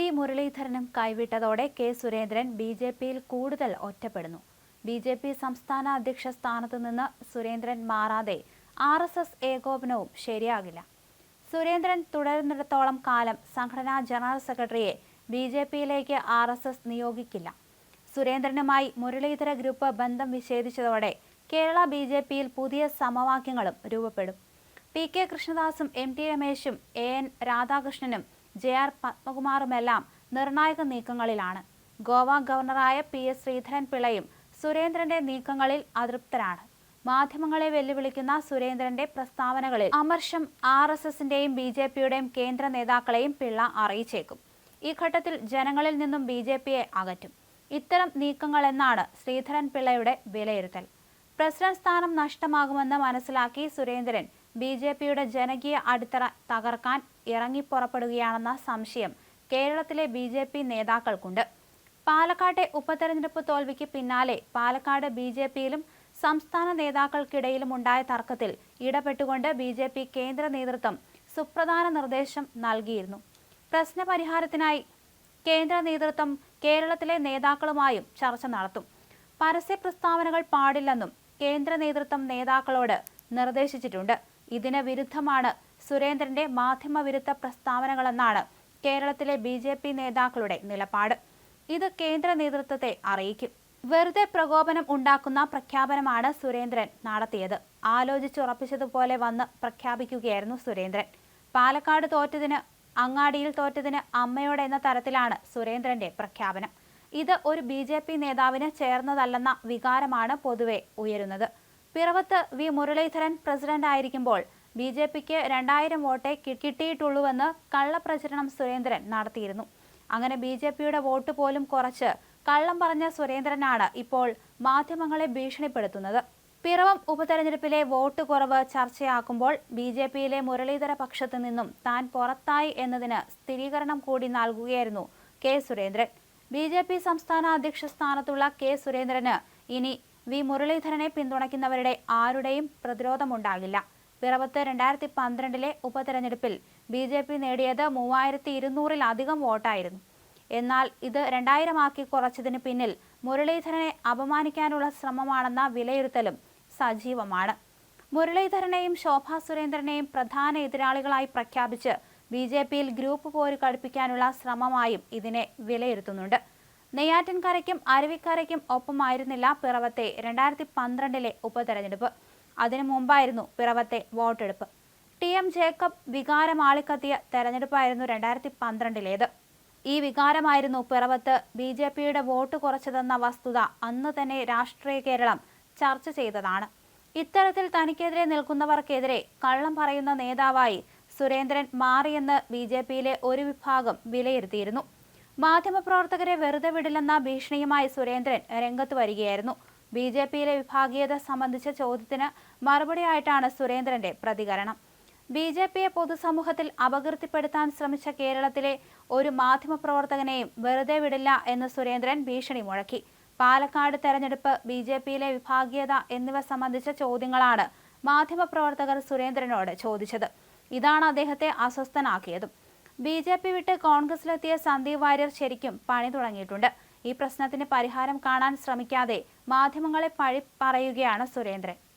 V മുരളീധരനും കൈവിട്ടതോടെ K Surendran B J പിയിൽ കൂടുതൽ ഒറ്റപ്പെടുന്നു. ബി ജെ പി സംസ്ഥാന അധ്യക്ഷ സ്ഥാനത്തു നിന്ന് സുരേന്ദ്രൻ മാറാതെ ആർ എസ് എസ് ഏകോപനവും ശരിയാകില്ല. സുരേന്ദ്രൻ തുടരുന്നിടത്തോളം കാലം സംഘടനാ ജനറൽ സെക്രട്ടറിയെ ബി ജെ പിയിലേക്ക് ആർ എസ് എസ് നിയോഗിക്കില്ല. സുരേന്ദ്രനുമായി മുരളീധര ഗ്രൂപ്പ് ബന്ധം വിച്ഛേദിച്ചതോടെ കേരള ബി ജെ പിയിൽ പുതിയ സമവാക്യങ്ങളും രൂപപ്പെടും. പി കെ കൃഷ്ണദാസും എം ടി രമേശും എ എൻ രാധാകൃഷ്ണനും ജെ ആർ പത്മകുമാറുമെല്ലാം നിർണായക നീക്കങ്ങളിലാണ്. ഗോവ ഗവർണറായ പി എസ് ശ്രീധരൻ പിള്ളയും സുരേന്ദ്രന്റെ നീക്കങ്ങളിൽ അതൃപ്തരാണ്. മാധ്യമങ്ങളെ വെല്ലുവിളിക്കുന്ന സുരേന്ദ്രന്റെ പ്രസ്താവനകളിൽ അമർഷം ആർ എസ് എസിന്റെയും ബി ജെ പിയുടെയും കേന്ദ്ര നേതാക്കളെയും പിള്ള അറിയിച്ചേക്കും. ഈ ഘട്ടത്തിൽ ജനങ്ങളിൽ നിന്നും ബി ജെ പിയെ അകറ്റും. ഇത്തരം നീക്കങ്ങളെന്നാണ് ശ്രീധരൻ പിള്ളയുടെ വിലയിരുത്തൽ. പ്രസിഡന്റ് സ്ഥാനം നഷ്ടമാകുമെന്ന് മനസ്സിലാക്കി സുരേന്ദ്രൻ ബി ജെ പിയുടെ ജനകീയ അടിത്തറ തകർക്കാൻ ഇറങ്ങിപ്പുറപ്പെടുകയാണെന്ന സംശയം കേരളത്തിലെ ബി ജെ പി നേതാക്കൾക്കുണ്ട്. പാലക്കാട്ടെ ഉപതെരഞ്ഞെടുപ്പ് തോൽവിക്ക് പിന്നാലെ പാലക്കാട് ബി ജെ പിയിലും സംസ്ഥാന നേതാക്കൾക്കിടയിലും ഉണ്ടായ തർക്കത്തിൽ ഇടപെട്ടുകൊണ്ട് ബി ജെ പി കേന്ദ്ര നേതൃത്വം സുപ്രധാന നിർദ്ദേശം നൽകിയിരുന്നു. പ്രശ്നപരിഹാരത്തിനായി കേന്ദ്ര നേതൃത്വം കേരളത്തിലെ നേതാക്കളുമായും ചർച്ച നടത്തും. പരസ്യ പ്രസ്താവനകൾ പാടില്ലെന്നും കേന്ദ്ര നേതൃത്വം നേതാക്കളോട് നിർദ്ദേശിച്ചിട്ടുണ്ട്. ഇതിന് വിരുദ്ധമാണ് സുരേന്ദ്രന്റെ മാധ്യമവിരുദ്ധ പ്രസ്താവനകളെന്നാണ് കേരളത്തിലെ ബി ജെ പി നേതാക്കളുടെ നിലപാട്. ഇത് കേന്ദ്ര നേതൃത്വത്തെ അറിയിക്കും. വെറുതെ പ്രകോപനം ഉണ്ടാക്കുന്ന പ്രഖ്യാപനമാണ് സുരേന്ദ്രൻ നടത്തിയത്. ആലോചിച്ചുറപ്പിച്ചതുപോലെ വന്ന് പ്രഖ്യാപിക്കുകയായിരുന്നു സുരേന്ദ്രൻ. പാലക്കാട് തോറ്റതിന് അങ്ങാടിയിൽ തോറ്റതിന് അമ്മയോടെ എന്ന തരത്തിലാണ് സുരേന്ദ്രന്റെ പ്രഖ്യാപനം. ഇത് ഒരു ബി ജെ പി നേതാവിന് ചേർന്നതല്ലെന്ന വികാരമാണ് പൊതുവെ ഉയരുന്നത്. പിറവത്ത് വി മുരളീധരൻ പ്രസിഡന്റ് ആയിരിക്കുമ്പോൾ ബി ജെ പിക്ക് രണ്ടായിരം വോട്ടേ കിട്ടിയിട്ടുള്ളൂവെന്ന് കള്ളപ്രചരണം സുരേന്ദ്രൻ നടത്തിയിരുന്നു. അങ്ങനെ ബി ജെ പിയുടെ വോട്ട് പോലും കുറച്ച് കള്ളം പറഞ്ഞ സുരേന്ദ്രനാണ് ഇപ്പോൾ മാധ്യമങ്ങളെ ഭീഷണിപ്പെടുത്തുന്നത്. പിറവം ഉപതെരഞ്ഞെടുപ്പിലെ വോട്ട് കുറവ് ചർച്ചയാക്കുമ്പോൾ ബി ജെ പിയിലെ മുരളീധര പക്ഷത്തു നിന്നും താൻ പുറത്തായി എന്നതിന് സ്ഥിരീകരണം കൂടി നൽകുകയായിരുന്നു K Surendran. B J P സംസ്ഥാന അധ്യക്ഷ സ്ഥാനത്തുള്ള കെ സുരേന്ദ്രന് ഇനി വി മുരളീധരനെ പിന്തുണയ്ക്കുന്നവരുടെ ആരുടെയും പ്രതിരോധമുണ്ടാകില്ല. പിറവത്ത് രണ്ടായിരത്തി പന്ത്രണ്ടിലെ ഉപതെരഞ്ഞെടുപ്പിൽ ബി ജെ പി നേടിയത് മൂവായിരത്തി ഇരുന്നൂറിലധികം വോട്ടായിരുന്നു. എന്നാൽ ഇത് രണ്ടായിരമാക്കി കുറച്ചതിന് പിന്നിൽ മുരളീധരനെ അപമാനിക്കാനുള്ള ശ്രമമാണെന്ന വിലയിരുത്തലും സജീവമാണ്. മുരളീധരനെയും ശോഭാ സുരേന്ദ്രനെയും പ്രധാന എതിരാളികളായി പ്രഖ്യാപിച്ച് ബി ജെ പിയിൽ ഗ്രൂപ്പ് പോര് കടുപ്പിക്കാനുള്ള ശ്രമമായും ഇതിനെ വിലയിരുത്തുന്നുണ്ട്. നെയ്യാറ്റിൻകരയ്ക്കും അരുവിക്കരയ്ക്കും ഒപ്പമായിരുന്നില്ല പിറവത്തെ രണ്ടായിരത്തി പന്ത്രണ്ടിലെ ഉപതെരഞ്ഞെടുപ്പ്. അതിനു മുമ്പായിരുന്നു പിറവത്തെ വോട്ടെടുപ്പ്. ടി എം ജേക്കബ് വികാരമാളിക്കത്തിയ തെരഞ്ഞെടുപ്പായിരുന്നു രണ്ടായിരത്തി പന്ത്രണ്ടിലേത് ഈ വികാരമായിരുന്നു പിറവത്ത് ബി ജെ പിയുടെ വോട്ട് കുറച്ചതെന്ന വസ്തുത അന്ന് തന്നെ രാഷ്ട്രീയ കേരളം ചർച്ച ചെയ്തതാണ്. ഇത്തരത്തിൽ തനിക്കെതിരെ നിൽക്കുന്നവർക്കെതിരെ കള്ളം പറയുന്ന നേതാവായി സുരേന്ദ്രൻ മാറിയെന്ന് ബി ജെ പിയിലെ ഒരു വിഭാഗം വിലയിരുത്തിയിരുന്നു. മാധ്യമപ്രവർത്തകരെ വെറുതെ വിടില്ലെന്ന ഭീഷണിയുമായി സുരേന്ദ്രൻ രംഗത്ത് വരികയായിരുന്നു. ബി ജെ പിയിലെ വിഭാഗീയത സംബന്ധിച്ച ചോദ്യത്തിന് മറുപടിയായിട്ടാണ് സുരേന്ദ്രന്റെ പ്രതികരണം. ബി ജെ പിയെ പൊതുസമൂഹത്തിൽ അപകീർത്തിപ്പെടുത്താൻ ശ്രമിച്ച കേരളത്തിലെ ഒരു മാധ്യമപ്രവർത്തകനെയും വെറുതെ വിടില്ല എന്ന് സുരേന്ദ്രൻ ഭീഷണി മുഴക്കി. പാലക്കാട് തെരഞ്ഞെടുപ്പ് ബി ജെ പിയിലെ വിഭാഗീയത എന്നിവ സംബന്ധിച്ച ചോദ്യങ്ങളാണ് മാധ്യമപ്രവർത്തകർ സുരേന്ദ്രനോട് ചോദിച്ചത്. ഇതാണ് അദ്ദേഹത്തെ അസ്വസ്ഥനാക്കിയതും. ബി ജെ പി വിട്ട് കോൺഗ്രസിലെത്തിയ സന്ദീപ് വാര്യർ ശരിക്കും പണി തുടങ്ങിയിട്ടുണ്ട്. ഈ പ്രശ്നത്തിന് പരിഹാരം കാണാൻ ശ്രമിക്കാതെ മാധ്യമങ്ങളെ പഴി പറയുകയാണ് സുരേന്ദ്രൻ.